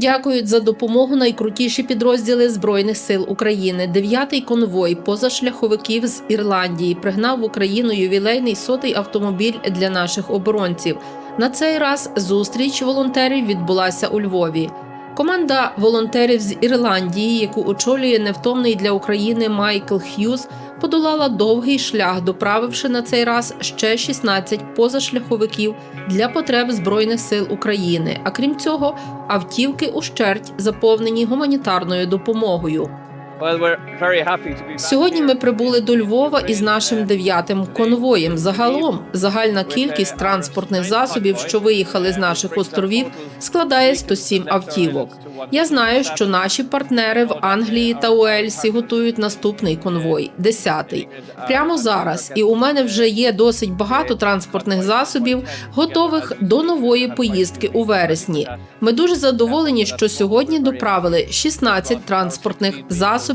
дякують за допомогу найкрутіші підрозділи Збройних сил України. Дев'ятий конвой позашляховиків з Ірландії пригнав в Україну ювілейний сотий автомобіль для наших оборонців. На цей раз зустріч волонтерів відбулася у Львові. Команда волонтерів з Ірландії, яку очолює невтомний для України Майкл Х'юз, подолала довгий шлях, доправивши на цей раз ще 16 позашляховиків для потреб Збройних сил України. А крім цього, автівки ущерть заповнені гуманітарною допомогою. Сьогодні ми прибули до Львова із нашим дев'ятим конвоєм. Загалом загальна кількість транспортних засобів, що виїхали з наших островів, складає 107 автівок. Я знаю, що наші партнери в Англії та Уельсі готують наступний конвой, десятий. Прямо зараз, і у мене вже є досить багато транспортних засобів, готових до нової поїздки у вересні. Ми дуже задоволені, що сьогодні доправили 16 транспортних засобів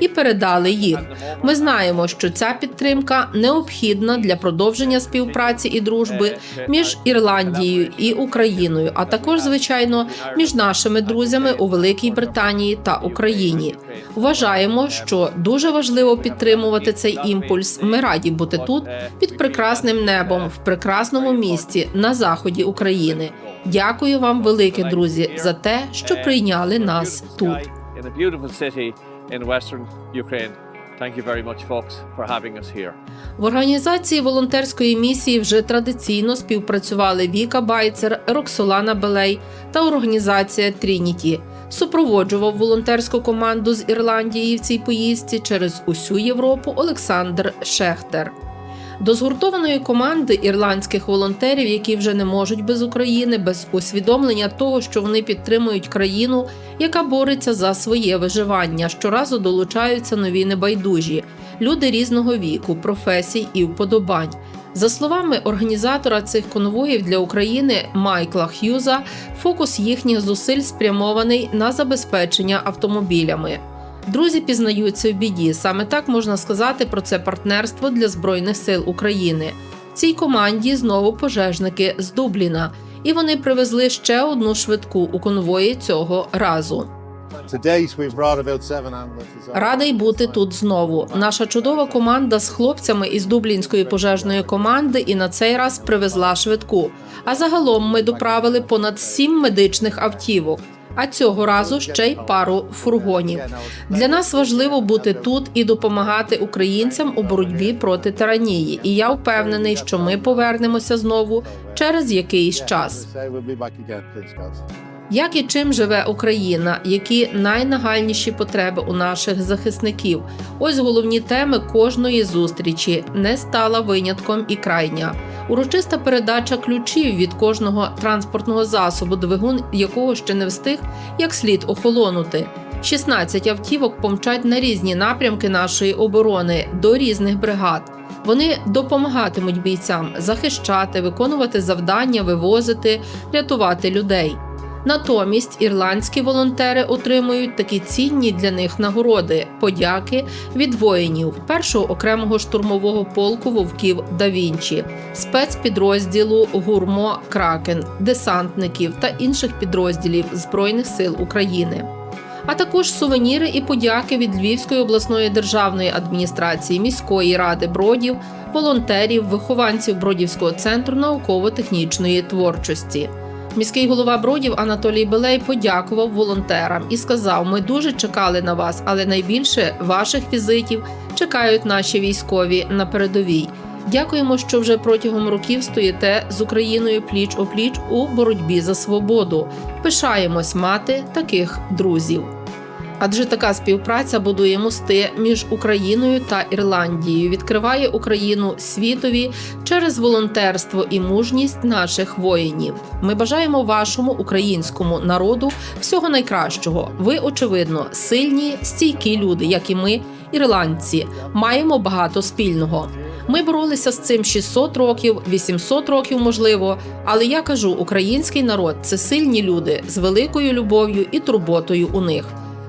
і передали їх. Ми знаємо, що ця підтримка необхідна для продовження співпраці і дружби між Ірландією і Україною, а також, звичайно, між нашими друзями у Великій Британії та Україні. Вважаємо, що дуже важливо підтримувати цей імпульс. Ми раді бути тут під прекрасним небом в прекрасному місті на заході України. Дякую вам, велике друзі, за те, що прийняли нас тут. In western Ukraine. Thank you very much, folks, for having us here. В організації волонтерської місії вже традиційно співпрацювали Віка Байцер, Роксолана Белей та організація Трініті. Супроводжував волонтерську команду з Ірландії в цій поїздці через усю Європу Олександр Шехтер. До згуртованої команди ірландських волонтерів, які вже не можуть без України, без усвідомлення того, що вони підтримують країну, яка бореться за своє виживання. Щоразу долучаються нові небайдужі, люди різного віку, професій і вподобань. За словами організатора цих конвоїв для України Майкла Х'юза, фокус їхніх зусиль спрямований на забезпечення автомобілями. Друзі пізнаються в біді. Саме так можна сказати про це партнерство для збройних сил України. В цій команді знову пожежники з Дубліна, і вони привезли ще одну швидку у конвої цього разу. Радий бути тут знову. Наша чудова команда з хлопцями із дублінської пожежної команди і на цей раз привезла швидку. А загалом ми доправили понад сім медичних автівок. А цього разу ще й пару фургонів. Для нас важливо бути тут і допомагати українцям у боротьбі проти тиранії. І я впевнений, що ми повернемося знову через якийсь час. Як і чим живе Україна, які найнагальніші потреби у наших захисників? Ось головні теми кожної зустрічі не стала винятком і крайня. Урочиста передача ключів від кожного транспортного засобу, двигун якого ще не встиг як слід охолонути. 16 автівок помчать на різні напрямки нашої оборони до різних бригад. Вони допомагатимуть бійцям захищати, виконувати завдання, вивозити, рятувати людей. Натомість ірландські волонтери отримують такі цінні для них нагороди подяки від воїнів першого окремого штурмового полку вовків да Вінчі, спецпідрозділу Гурмо Кракен, десантників та інших підрозділів Збройних сил України. А також сувеніри і подяки від Львівської обласної державної адміністрації, міської ради бродів, волонтерів, вихованців Бродівського центру науково-технічної творчості. Міський голова Бродів Анатолій Белей подякував волонтерам і сказав: Ми дуже чекали на вас, але найбільше ваших візитів чекають наші військові на передовій. Дякуємо, що вже протягом років стоїте з Україною пліч опліч у боротьбі за свободу. Пишаємось мати таких друзів. Адже така співпраця будує мости між Україною та Ірландією, відкриває Україну світові через волонтерство і мужність наших воїнів. Ми бажаємо вашому українському народу всього найкращого. Ви, очевидно, сильні, стійкі люди, як і ми, ірландці, маємо багато спільного. Ми боролися з цим 600 років, 800 років, можливо. Але я кажу, український народ це сильні люди з великою любов'ю і турботою у них.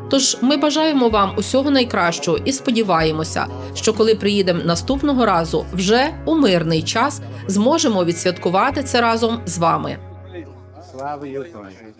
Тож ми бажаємо вам усього найкращого і сподіваємося, що коли приїдемо наступного разу, вже у мирний час зможемо відсвяткувати це разом з вами. Слава Ukraine.